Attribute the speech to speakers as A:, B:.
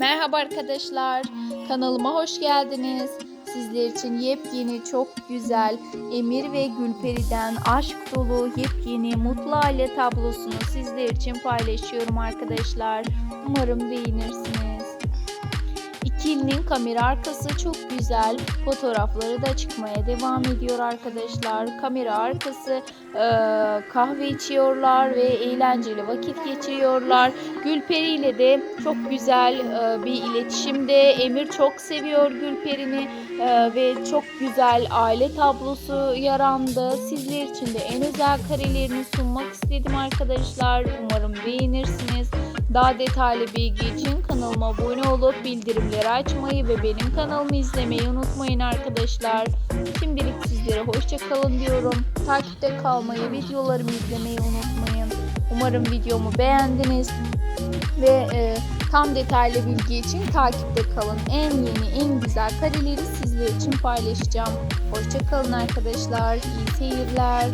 A: Merhaba arkadaşlar, kanalıma hoş geldiniz. Sizler için yepyeni, çok güzel Emir ve Gülperi'den aşk dolu yepyeni mutlu aile tablosunu sizler için paylaşıyorum arkadaşlar. Umarım beğenirsiniz. İkilinin kamera arkası çok güzel. Fotoğrafları da çıkmaya devam ediyor arkadaşlar. Kamera arkası e, kahve içiyorlar ve eğlenceli vakit geçiriyorlar. Gülperi ile de çok güzel e, bir iletişimde. Emir çok seviyor Gülperi'ni e, ve çok güzel aile tablosu yarandı. Sizler için de en özel karelerini sunmak istedim arkadaşlar. Umarım beğenirsiniz. Daha detaylı bilgi için kanalıma abone olup bildirimleri açmayı ve benim kanalımı izlemeyi unutmayın arkadaşlar. Şimdilik sizlere hoşça kalın diyorum. Takipte kalmayı, videolarımı izlemeyi unutmayın. Umarım videomu beğendiniz ve e, tam detaylı bilgi için takipte kalın. En yeni, en güzel kareleri sizler için paylaşacağım. Hoşça kalın arkadaşlar. İyi seyirler.